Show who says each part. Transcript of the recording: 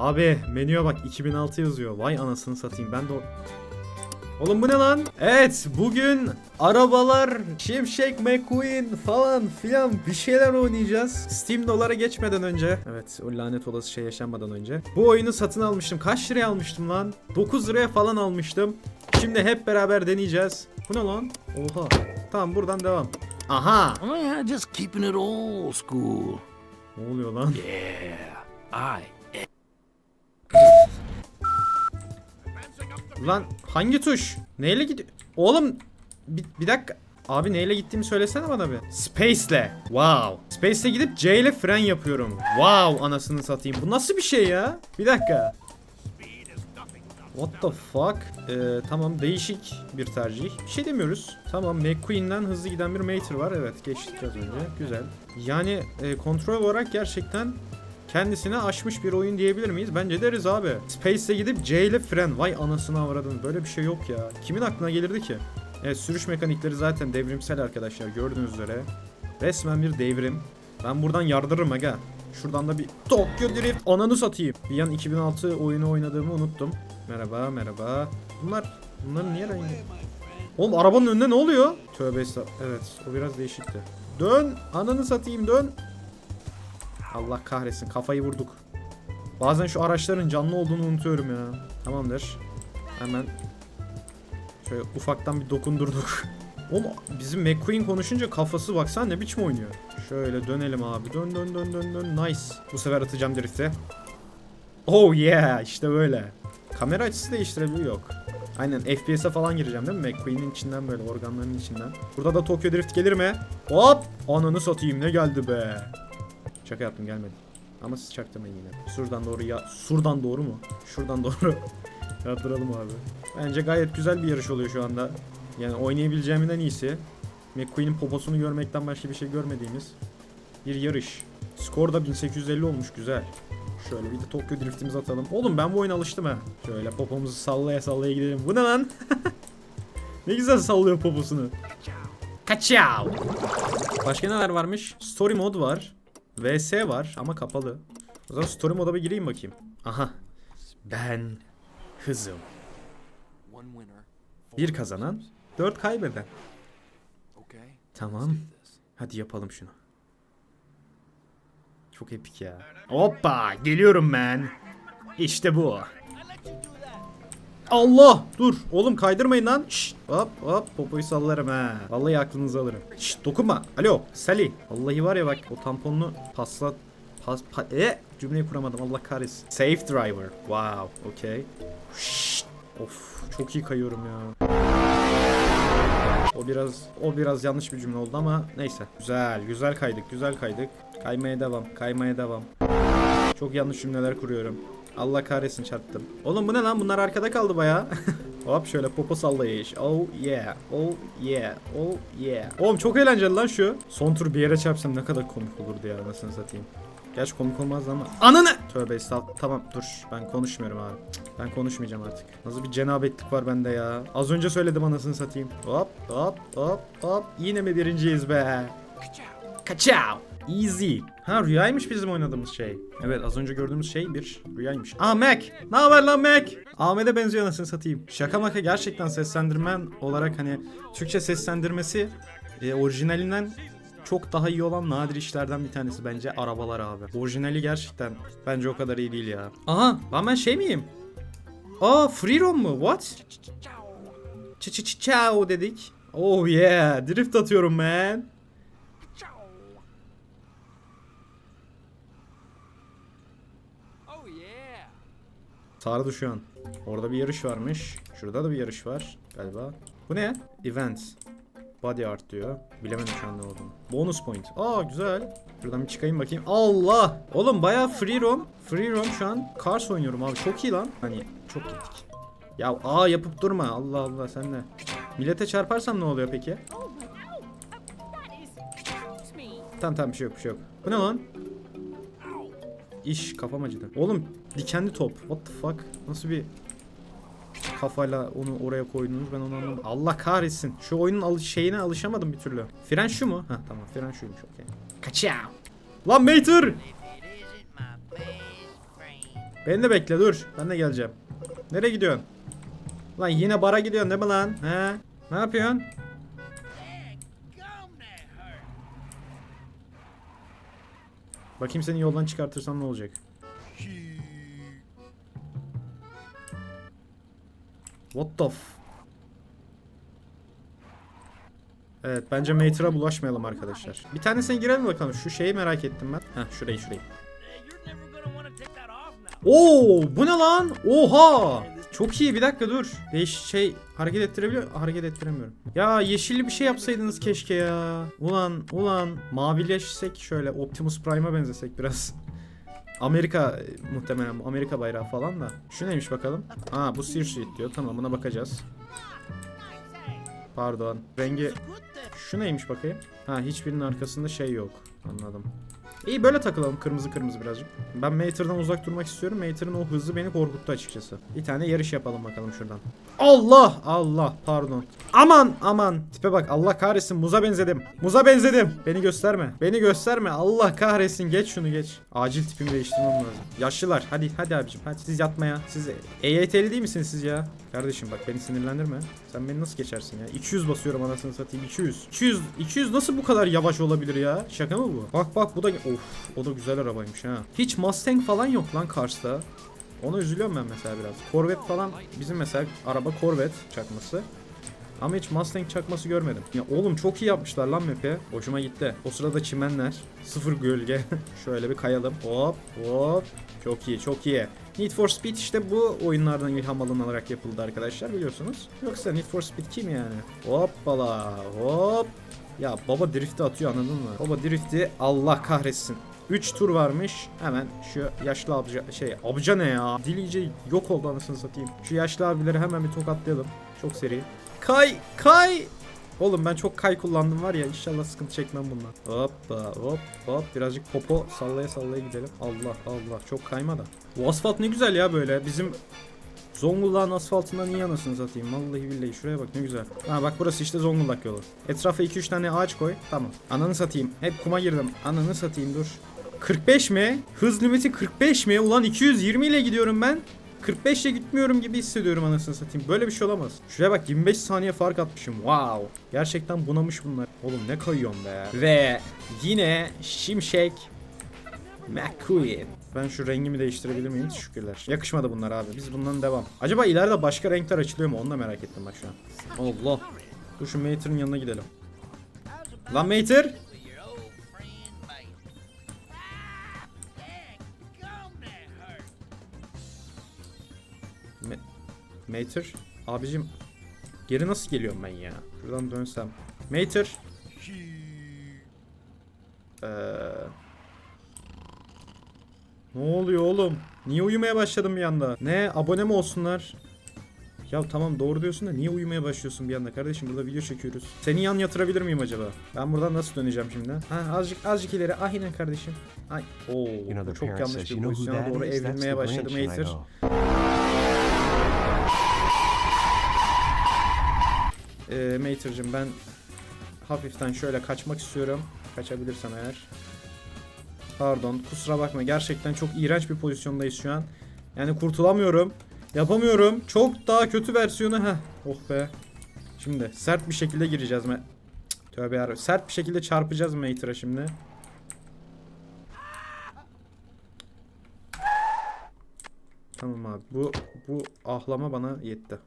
Speaker 1: Abi menüye bak 2006 yazıyor. Vay anasını satayım. Ben de o... Oğlum bu ne lan? Evet bugün arabalar, Şimşek McQueen falan filan bir şeyler oynayacağız. Steam dolara geçmeden önce. Evet o lanet olası şey yaşanmadan önce. Bu oyunu satın almıştım. Kaç liraya almıştım lan? 9 liraya falan almıştım. Şimdi hep beraber deneyeceğiz. Bu ne lan? Oha. Tamam buradan devam. Aha.
Speaker 2: Oh yeah, just keeping it old school.
Speaker 1: Ne oluyor lan?
Speaker 2: Yeah. I.
Speaker 1: Lan hangi tuş? Neyle gidiyor? Oğlum bir, bir dakika. Abi neyle gittiğimi söylesene bana bir. Space'le. Wow. Space'le gidip C ile fren yapıyorum. Wow anasını satayım. Bu nasıl bir şey ya? Bir dakika. What the fuck? Ee, tamam değişik bir tercih. Bir şey demiyoruz. Tamam McQueen'den hızlı giden bir Mater var. Evet geçtik az önce. Güzel. Yani e, kontrol olarak gerçekten kendisine aşmış bir oyun diyebilir miyiz? Bence deriz abi. Space'e gidip C ile fren. Vay anasını avradın. Böyle bir şey yok ya. Kimin aklına gelirdi ki? Evet sürüş mekanikleri zaten devrimsel arkadaşlar gördüğünüz üzere. Resmen bir devrim. Ben buradan yardırırım aga. Şuradan da bir Tokyo Drift ananı satayım. Bir yan 2006 oyunu oynadığımı unuttum. Merhaba merhaba. Bunlar bunların niye rengi? Oğlum arabanın önünde ne oluyor? Tövbe estağfurullah. Evet o biraz değişikti. Dön ananı satayım dön. Allah kahretsin kafayı vurduk. Bazen şu araçların canlı olduğunu unutuyorum ya. Tamamdır. Hemen şöyle ufaktan bir dokundurduk. Oğlum bizim McQueen konuşunca kafası baksana ne biçim oynuyor. Şöyle dönelim abi. Dön dön dön dön dön. Nice. Bu sefer atacağım drift'e. Oh yeah işte böyle. Kamera açısı değiştirebiliyor yok. Aynen FPS'e falan gireceğim değil mi? McQueen'in içinden böyle organların içinden. Burada da Tokyo Drift gelir mi? Hop! Ananı satayım ne geldi be. Şaka yaptım gelmedi. Ama siz çaktırmayın yine. Şuradan doğru ya. Şuradan doğru mu? Şuradan doğru. Yardıralım abi. Bence gayet güzel bir yarış oluyor şu anda. Yani oynayabileceğimin iyisi. McQueen'in poposunu görmekten başka bir şey görmediğimiz bir yarış. Skor da 1850 olmuş güzel. Şöyle bir de Tokyo Drift'imizi atalım. Oğlum ben bu oyuna alıştım ha. Şöyle popomuzu sallaya sallaya gidelim. Bu ne lan? ne güzel sallıyor poposunu. Kaçav. Başka neler varmış? Story mod var. VS var ama kapalı. O zaman story moda bir gireyim bakayım. Aha. Ben hızım. Bir kazanan, dört kaybeden. Tamam. Hadi yapalım şunu. Çok epik ya. Hoppa geliyorum ben. İşte bu. Allah dur oğlum kaydırmayın lan. Şşt, hop hop popoyu sallarım ha. Vallahi aklınızı alırım. Şşt dokunma. Alo Sally. Vallahi var ya bak o tamponunu pasla pas, pa, e cümleyi kuramadım Allah kahretsin. Safe driver. Wow. Okay. Şşt. Of çok iyi kayıyorum ya. O biraz o biraz yanlış bir cümle oldu ama neyse. Güzel, güzel kaydık, güzel kaydık. Kaymaya devam, kaymaya devam. Çok yanlış cümleler kuruyorum. Allah kahretsin çarptım. Oğlum bu ne lan? Bunlar arkada kaldı baya. Hop şöyle popo sallayış. Oh yeah. Oh yeah. Oh yeah. Oğlum çok eğlenceli lan şu. Son tur bir yere çarpsam ne kadar komik olurdu ya anasını satayım. Gerçi komik olmazdı ama. Ananı! Tövbe estağfurullah. Tamam dur. Ben konuşmuyorum abi. Ben konuşmayacağım artık. Nasıl bir cenabetlik var bende ya. Az önce söyledim anasını satayım. Hop hop hop hop. Yine mi birinciyiz be? Kaçav. Easy. Ha rüyaymış bizim oynadığımız şey. Evet az önce gördüğümüz şey bir rüyaymış. Aa Mac. Ne haber lan Mac? Ahmet'e benziyor anasını satayım. Şaka maka gerçekten seslendirmen olarak hani Türkçe seslendirmesi e, orijinalinden çok daha iyi olan nadir işlerden bir tanesi bence arabalar abi. Orijinali gerçekten bence o kadar iyi değil ya. Aha lan ben şey miyim? Aa free roam mu? What? Ç ç ç ciao dedik. Oh yeah drift atıyorum man.
Speaker 2: Oh yeah.
Speaker 1: Sardı şu an. Orada bir yarış varmış. Şurada da bir yarış var galiba. Bu ne? Events. Body art diyor. Bilemedim şu an ne olduğunu. Bonus point. Aa güzel. Şuradan bir çıkayım bakayım. Allah! Oğlum bayağı free roam. Free roam şu an Cars oynuyorum abi. Çok iyi lan. Hani çok gittik. Ya aa yapıp durma. Allah Allah sen de. Millete çarparsam ne oluyor peki?
Speaker 3: Oh, me.
Speaker 1: Tamam tamam bir şey yok bir şey yok. Bu ne lan? İş kafam acıdı. Oğlum dikenli top. What the fuck? Nasıl bir kafayla onu oraya koydunuz ben onu anlamadım. Allah kahretsin. Şu oyunun alış şeyine alışamadım bir türlü. Fren şu mu? Ha tamam fren şuymuş okey. Kaçav. Lan Mater! Beni de bekle dur. Ben de geleceğim. Nereye gidiyorsun? Lan yine bara gidiyorsun değil mi lan? He? Ne yapıyorsun? Bakayım seni yoldan çıkartırsam ne olacak? What the f... Evet bence Mater'a bulaşmayalım arkadaşlar. Bir tanesine girelim bakalım. Şu şeyi merak ettim ben. Heh şurayı şurayı. Oo bu ne lan? Oha! Çok iyi bir dakika dur. Değiş şey hareket ettirebiliyor hareket ettiremiyorum. Ya yeşilli bir şey yapsaydınız keşke ya. Ulan ulan mavileşsek şöyle Optimus Prime'a benzesek biraz. Amerika e, muhtemelen Amerika bayrağı falan da. Şu neymiş bakalım? Aa bu Street diyor. Tamam buna bakacağız. Pardon. Rengi şu neymiş bakayım? Ha hiçbirinin arkasında şey yok. Anladım. İyi böyle takılalım kırmızı kırmızı birazcık. Ben Mater'dan uzak durmak istiyorum. Mater'ın o hızı beni korkuttu açıkçası. Bir tane yarış yapalım bakalım şuradan. Allah Allah pardon. Aman aman tipe bak Allah kahretsin muza benzedim. Muza benzedim. Beni gösterme. Beni gösterme. Allah kahretsin geç şunu geç. Acil tipimi değiştirmem lazım. Yaşlılar hadi hadi abicim hadi siz yatmaya. Siz EYT'li değil misiniz siz ya? Kardeşim bak beni sinirlendirme. Sen beni nasıl geçersin ya? 200 basıyorum anasını satayım 200. 200 200 nasıl bu kadar yavaş olabilir ya? Şaka mı bu? Bak bak bu da of o da güzel arabaymış ha. Hiç Mustang falan yok lan Kars'ta. Ona üzülüyorum ben mesela biraz. Corvette falan bizim mesela araba Corvette çakması. Ama hiç Mustang çakması görmedim. Ya oğlum çok iyi yapmışlar lan map'i. Hoşuma gitti. O sırada çimenler. Sıfır gölge. Şöyle bir kayalım. Hop hop. Çok iyi çok iyi. Need for Speed işte bu oyunlardan ilham alınarak yapıldı arkadaşlar biliyorsunuz. Yoksa Need for Speed kim yani? Hoppala hop. Ya baba drift'i atıyor anladın mı? Baba drift'i Allah kahretsin. 3 tur varmış. Hemen şu yaşlı abica şey abica ne ya? Dil iyice yok oldu anasını satayım. Şu yaşlı abileri hemen bir tokatlayalım. Çok seri. Kay kay. Oğlum ben çok kay kullandım var ya inşallah sıkıntı çekmem bundan. Hoppa hop hop birazcık popo sallaya sallaya gidelim. Allah Allah çok kayma da. Bu asfalt ne güzel ya böyle bizim Zonguldak'ın asfaltından iyi anasını satayım. Vallahi billahi şuraya bak ne güzel. Ha bak burası işte Zonguldak yolu. Etrafa 2-3 tane ağaç koy. Tamam. Ananı satayım. Hep kuma girdim. Ananı satayım dur. 45 mi? Hız limiti 45 mi? Ulan 220 ile gidiyorum ben. 45 ile gitmiyorum gibi hissediyorum anasını satayım. Böyle bir şey olamaz. Şuraya bak 25 saniye fark atmışım. Wow. Gerçekten bunamış bunlar. Oğlum ne kayıyorum be. Ve yine Şimşek McQueen. Ben şu rengimi değiştirebilir miyim? Teşekkürler. Yakışmadı bunlar abi. Biz bundan devam. Acaba ileride başka renkler açılıyor mu? Onu da merak ettim bak şu an. Allah. Dur şu Mater'ın yanına gidelim. Lan Mater! Mater? Abicim geri nasıl geliyorum ben ya? Şuradan dönsem. Mater! Eee... Ne oluyor oğlum? Niye uyumaya başladım bir anda? Ne? Abone mi olsunlar? Ya tamam doğru diyorsun da niye uyumaya başlıyorsun bir anda kardeşim burada video çekiyoruz. Seni yan yatırabilir miyim acaba? Ben buradan nasıl döneceğim şimdi? Ha azıcık azıcık ileri aynen kardeşim. Ay oo çok yanlış bir pozisyona doğru evrilmeye başladı
Speaker 4: Grinch.
Speaker 1: Ee, Mater'cim ben hafiften şöyle kaçmak istiyorum. Kaçabilirsem eğer. Pardon kusura bakma gerçekten çok iğrenç bir pozisyondayız şu an. Yani kurtulamıyorum. Yapamıyorum. Çok daha kötü versiyonu. Heh. Oh be. Şimdi sert bir şekilde gireceğiz. Me Cık, Tövbe yarabbim. Sert bir şekilde çarpacağız Mater'a şimdi. Tamam abi. Bu bu ahlama bana yetti.